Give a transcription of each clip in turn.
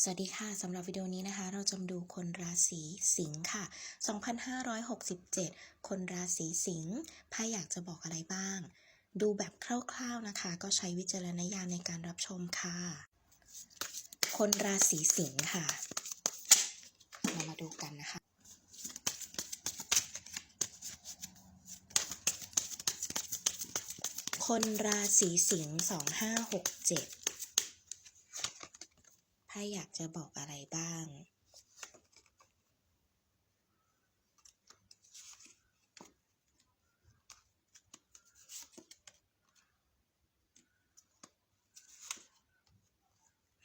สวัสดีค่ะสำหรับวิดีโอนี้นะคะ เราจะมาดูคนราศีสิงค์ค่ะ 2567 คนราศีสิงค์ไพ่อยากจะบอกอะไรบ้าง ดูแบบคร่าวๆนะคะ ก็ใช้วิจารณญาณในการรับชมค่ะ คนราศีสิงค์ค่ะ เรามาดูกันนะคะคนราศีสิงห์2567 พ่อยากจะบอกอะไรบ้าง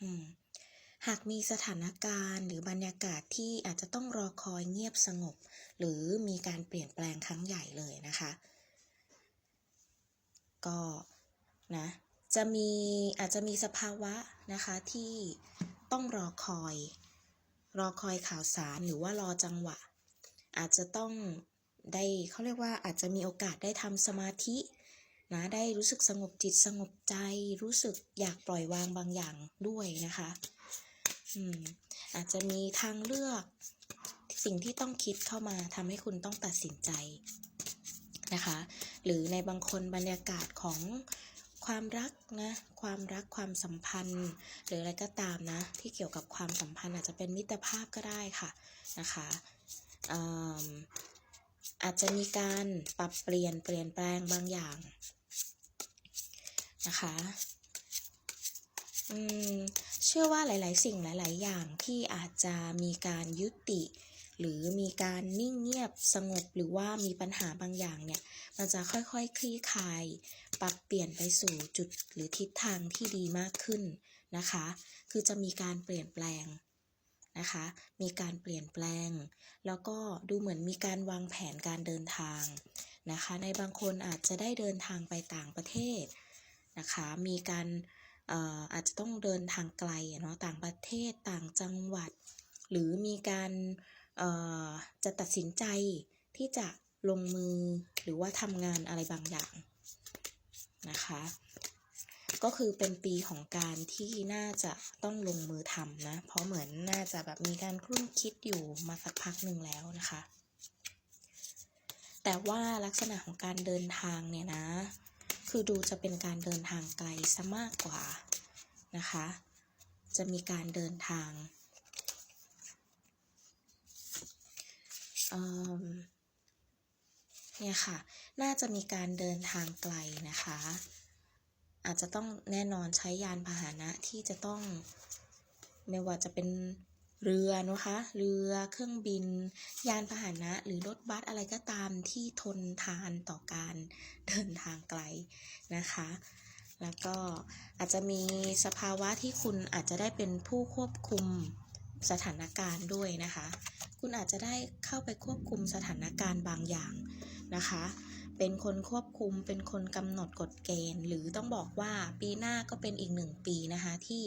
อืมหากมีสถานการณ์หรือบรรยากาศที่อาจจะต้องรอคอยเงียบสงบ หรือมีการเปลี่ยนแปลงครั้งใหญ่เลยนะคะ ก็นะจะมีอาจจะมีสภาวะนะคะที่ ต้องรอคอย รอคอยข่าวสารหรือว่ารอจังหวะ อาจจะต้องได้เขาเรียกว่าอาจจะมีโอกาสได้ทำสมาธินะได้รู้สึกสงบจิตสงบใจ รู้สึกอยากปล่อยวางบางอย่างด้วยนะคะอืมอาจจะมีทางเลือก สิ่งที่ต้องคิดเข้ามาทำให้คุณต้องตัดสินใจนะคะ หรือในบางคนบรรยากาศของ ความรักนะความรักความสัมพันธ์ หรืออะไรก็ตามนะ ที่เกี่ยวกับความสัมพันธ์อาจจะเป็นมิตรภาพก็ได้ค่ะนะคะอืมอาจจะมีการปรับเปลี่ยนเปลี่ยนแปลงบางอย่างนะคะเชื่อว่าหลาย ๆ สิ่งหลาย ๆ อย่างที่อาจจะมีการยุติ หรือมีการนิ่งเงียบสงบหรือว่ามีปัญหาบางอย่างเนี่ย มันจะค่อยๆคคลี่คลาย ปรับเปลี่ยนไปสู่จุดหรือทิศทางที่ดีมากขึ้นนะคะ คือจะมีการเปลี่ยนแปลงนะคะ มีการเปลี่ยนแปลง แล้วก็ดูเหมือนมีการวางแผนการเดินทางนะคะ ในบางคนอาจจะได้เดินทางไปต่างประเทศนะคะ มีการอาจจะต้องเดินทางไกลเนาะต่างประเทศต่างจังหวัด หรือมีการ จะตัดสินใจที่จะลงมือหรือว่าทำงานอะไรบางอย่างนะคะ ก็คือเป็นปีของการที่น่าจะต้องลงมือทำนะ เพราะเหมือนน่าจะแบบมีการครุ่นคิดอยู่มาสักพักหนึ่งแล้วนะคะ แต่ว่าลักษณะของการเดินทางเนี่ยนะ คือดูจะเป็นการเดินทางไกลซะมากกว่านะคะ จะมีการเดินทาง เนี่ยค่ะ น่าจะมีการเดินทางไกลนะคะ อาจจะต้องแน่นอนใช้ยานพาหนะที่จะต้อง ไม่ว่าจะเป็นเรือนะคะ เรือเครื่องบิน ยานพาหนะ หรือรถบัสอะไรก็ตามที่ทนทานต่อการเดินทางไกลนะคะ แล้วก็อาจจะมีสภาวะที่คุณอาจจะได้เป็นผู้ควบคุมสถานการณ์ด้วยนะคะ คุณอาจจะได้เข้าไปควบคุมสถานการณ์บางอย่างนะคะ เป็นคนควบคุม เป็นคนกำหนดกฎเกณฑ์ หรือต้องบอกว่าปีหน้าก็เป็นอีกหนึ่งปีนะคะที่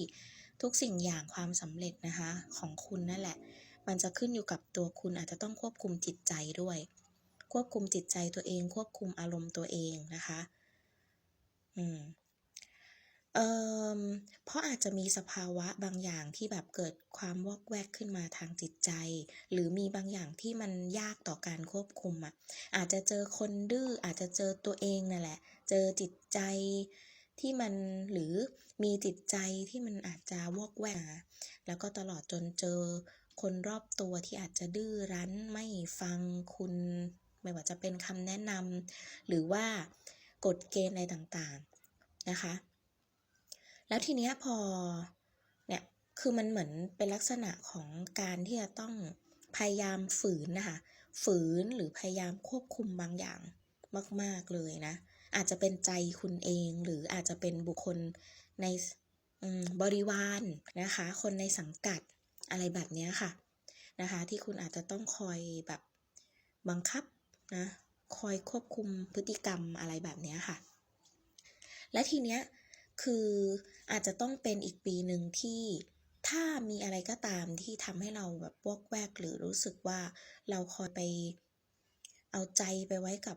ทุกสิ่งอย่างความสำเร็จนะคะของคุณนั่นแหละ มันจะขึ้นอยู่กับตัวคุณอาจจะต้องควบคุมจิตใจด้วย ควบคุมจิตใจตัวเอง ควบคุมอารมณ์ตัวเองนะคะ อืม เเพราะอาจจะมีสภาวะบางอย่างที่แบบเกิดความวอกแวกขึ้นมาทางจิตใจ หรือมีบางอย่างที่มันยากต่อการควบคุมอะอาจจะเจอคนดื้ออาจจะเจอตัวเองนั่นแหละ เจอจิตใจที่มันหรือมีจิตใจที่มันอาจจะวอกแวกแล้วก็ตลอดจนเจอคนรอบตัวที่อาจจะดื้อรั้นไม่ฟังคุณ ไม่ว่าจะเป็นคำแนะนำหรือว่ากฎเกณฑ์อะไรต่างๆนะคะ แล้วทีเนี้ยพอเนี่ยคือมันเหมือนเป็นลักษณะของการที่จะต้องพยายามฝืนนะคะฝืนหรือพยายามควบคุมบางอย่างมาก ๆเลยนะ อาจจะเป็นใจคุณเองหรืออาจจะเป็นบุคคลในบริวารนะคะ คนในสังกัดอะไรแบบเนี้ยค่ะนะคะ ที่คุณอาจจะต้องคอยแบบบังคับนะคอยควบคุมพฤติกรรมอะไรแบบเนี้ยค่ะ และทีเนี้ย คืออาจจะต้องเป็นอีกปีหนึ่งที่ถ้ามีอะไรก็ตามที่ทำให้เราแบบวอกแวกหรือรู้สึกว่าเราคอยไปเอาใจไปไว้กับ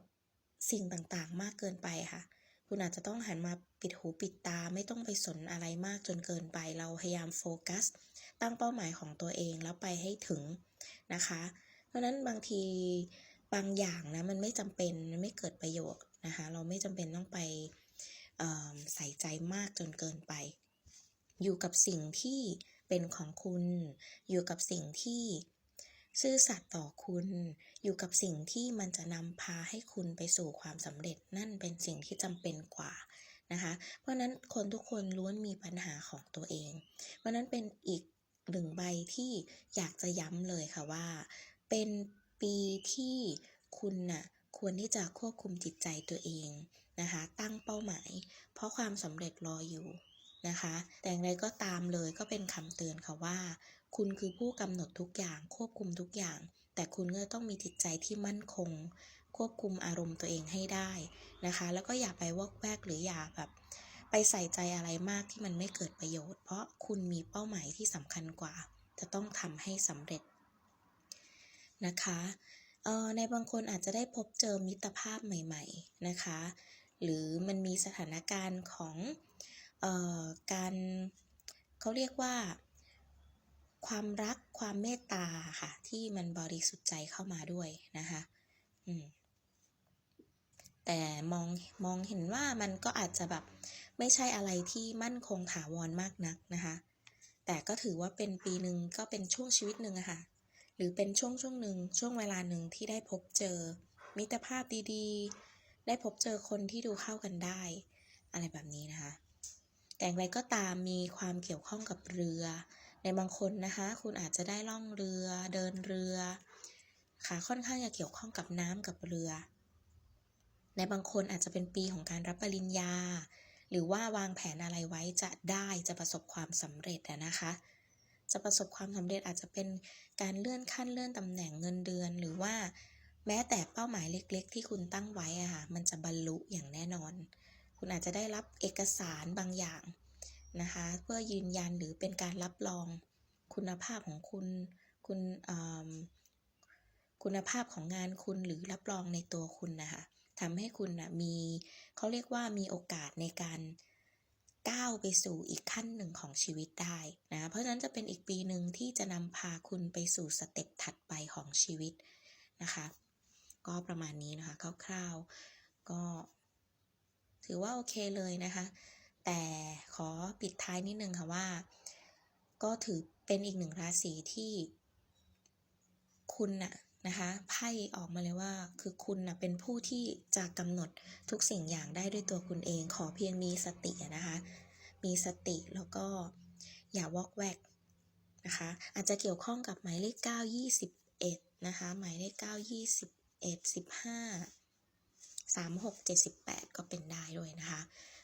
สิ่งต่างๆ มากเกินไปค่ะ คุณอาจจะต้องหันมาปิดหูปิดตาไม่ต้องไปสนอะไรมากจนเกินไป เราพยายามโฟกัส ตั้งเป้าหมายของตัวเองแล้วไปให้ถึงนะคะ เพราะนั้นบางทีบางอย่างนะมันไม่จำเป็นมันไม่เกิดประโยชน์นะคะ เราไม่จำเป็นต้องไป ใส่ใจมากจนเกินไป อยู่กับสิ่งที่เป็นของคุณ อยู่กับสิ่งที่ซื่อสัตย์ต่อคุณ อยู่กับสิ่งที่มันจะนำพาให้คุณไปสู่ความสำเร็จนั่นเป็นสิ่งที่จำเป็นกว่านะคะ เพราะนั้นคนทุกคนล้วนมีปัญหาของตัวเอง เพราะฉะนั้นเป็นอีกหนึ่งใบที่อยากจะย้ำเลยค่ะว่า เป็นปีที่คุณน่ะควรที่จะควบคุมจิตใจตัวเอง นะคะ ตั้งเป้าหมาย เพราะความสำเร็จรออยู่นะคะ แต่อย่างไรก็ตามเลยก็เป็นคำเตือนค่ะว่า คุณคือผู้กำหนดทุกอย่างควบคุมทุกอย่าง แต่คุณก็ต้องมีจิตใจที่มั่นคง ควบคุมอารมณ์ตัวเองให้ได้นะคะ แล้วก็อย่าไปวอกแวกหรืออย่าแบบไปใส่ใจอะไรมากที่มันไม่เกิดประโยชน์ เพราะคุณมีเป้าหมายที่สำคัญกว่า จะต้องทำให้สำเร็จนะคะเอ่อในบางคนอาจจะได้พบเจอมิตรภาพใหม่ ๆ นะคะ หรือมันมีสถานการณ์ของออการเขาเรียกว่า ความรักความเมตตาค่ะ ที่มันบริสุทธิ์ใจเข้ามาด้วยนะคะอืมแต่มองมองเห็นว่ามันก็อาจจะแบบไม่ใช่อะไรที่มั่นคงถาวรมากนักนะคะ แต่ก็ถือว่าเป็นปีหนึ่งก็เป็นช่วงชีวิตหนึ่งอะค่ะ หรือเป็นช่วงช่วงหนึ่งช่วงเวลาหนึ่งที่ได้พบเจอมิตรภาพดีๆ ได้พบเจอคนที่ดูเข้ากันได้ อะไรแบบนี้นะคะ แต่อย่างไรก็ตามมีความเกี่ยวข้องกับเรือ ในบางคนนะคะ คุณอาจจะได้ล่องเรือ เดินเรือค่ะค่อนข้างจะเกี่ยวข้องกับน้ำกับเรือ ในบางคนอาจจะเป็นปีของการรับปริญญา หรือว่าวางแผนอะไรไว้จะได้จะประสบความสำเร็จอะนะคะ จะประสบความสำเร็จอาจจะเป็นการเลื่อนขั้นเลื่อนตำแหน่งเงินเดือน หรือว่า แม้แต่เป้าหมายเล็กๆ ที่คุณตั้งไว้อะค่ะ มันจะบรรลุอย่างแน่นอน คุณอาจจะได้รับเอกสารบางอย่างนะคะ เพื่อยืนยันหรือเป็นการรับรองคุณภาพของคุณ คุณอืมคุณภาพของงานคุณหรือรับรองในตัวคุณนะคะทำให้คุณนะมีเขาเรียกว่ามีโอกาสในการก้าวไปสู่อีกขั้นหนึ่งของชีวิตได้นะ เพราะฉะนั้นจะเป็นอีกปีหนึ่งที่จะนำพาคุณไปสู่สเต็ปถัดไปของชีวิตนะคะ ก็ประมาณนี้นะคะคร่าวๆ ก็ถือว่าโอเคเลยนะคะ แต่ขอปิดท้ายนิดนึงค่ะว่า ก็ถือเป็นอีกหนึ่งราศีที่คุณน่ะนะคะไพ่ออกมาเลยว่าคือคุณน่ะเป็นผู้ที่จะกำหนดทุกสิ่งอย่างได้ด้วยตัวคุณเอง ขอเพียงมีสตินะคะ มีสติแล้วก็อย่าวอกแวกนะคะ อาจจะเกี่ยวข้องกับหมายเลข 9 21 นะคะ หมายเลข 9 21 15 36 78ก็เป็นได้ด้วยนะคะ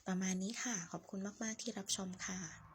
ประมาณนี้ค่ะ ขอบคุณมาก ๆ ที่รับชมค่ะ